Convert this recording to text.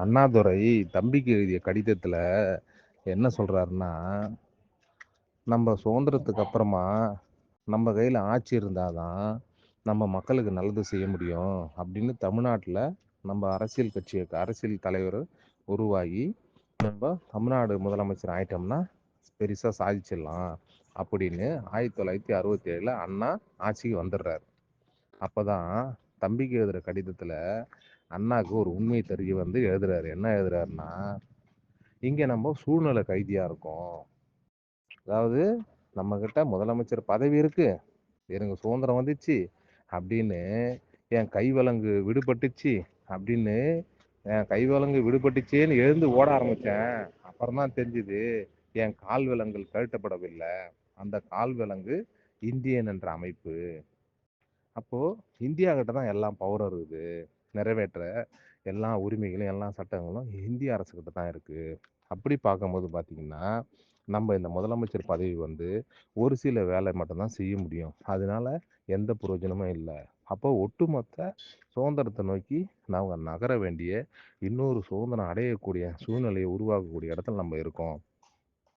அண்ணாதுரை தம்பிக்கு எழுதிய கடிதத்தில் என்ன சொல்கிறாருன்னா நம்ம சுதந்திரத்துக்கு அப்புறமா நம்ம கையில் ஆட்சி இருந்தால் தான் நம்ம மக்களுக்கு நல்லது செய்ய முடியும் அப்படின்னு தமிழ்நாட்டில் நம்ம அரசியல் கட்சி அரசியல் தலைவர் உருவாகி நம்ம தமிழ்நாடு முதலமைச்சர் ஆயிட்டோம்னா பெருசாக சாதிச்சிடலாம் அப்படின்னு ஆயிரத்தி தொள்ளாயிரத்தி அறுபத்தி ஏழில் அண்ணா ஆட்சிக்கு வந்துடுறாரு. அப்போ தான் தம்பிக்கு எழுதுகிற கடிதத்தில் அண்ணாவுக்கு ஒரு உண்மை தெரிய வந்து எழுதுறாரு. என்ன எழுதுறாருன்னா இங்கே நம்ம சூழ்நிலை கைதியாக இருக்கோம். அதாவது நம்மக்கிட்ட முதலமைச்சர் பதவி இருக்குது எனக்கு சுதந்திரம் வந்துச்சு அப்படின்னு என் கைவலங்கு விடுபட்டுச்சு அப்படின்னு என் கைவலங்கு விடுபட்டுச்சேன்னு எழுந்து ஓட ஆரம்பித்தேன் அப்புறம் தான் தெரிஞ்சுது என் கால் விலங்குகள் கழட்டப்படவில்லை அந்த கால் விலங்கு இந்தியன் என்ற அமைப்பு. அப்போது இந்தியா கிட்ட தான் எல்லாம் பவர் இருக்குது நிறைவேற்ற எல்லா உரிமைகளும் எல்லா சட்டங்களும் இந்திய அரசுக்கிட்ட தான் இருக்குது அப்படி பார்க்கும்போது பார்த்தீங்கன்னா நம்ம இந்த முதலமைச்சர் பதவி வந்து ஒரு சில வேலை மட்டும்தான் செய்ய முடியும். அதனால எந்த பிரயோஜனமும் இல்லை. அப்போ ஒட்டுமொத்த சுதந்திரத்தை நோக்கி நாங்கள் நகர வேண்டிய இன்னொரு சுதந்திரம் அடையக்கூடிய சூழ்நிலையை உருவாக்கக்கூடிய இடத்துல நம்ம இருக்கோம்.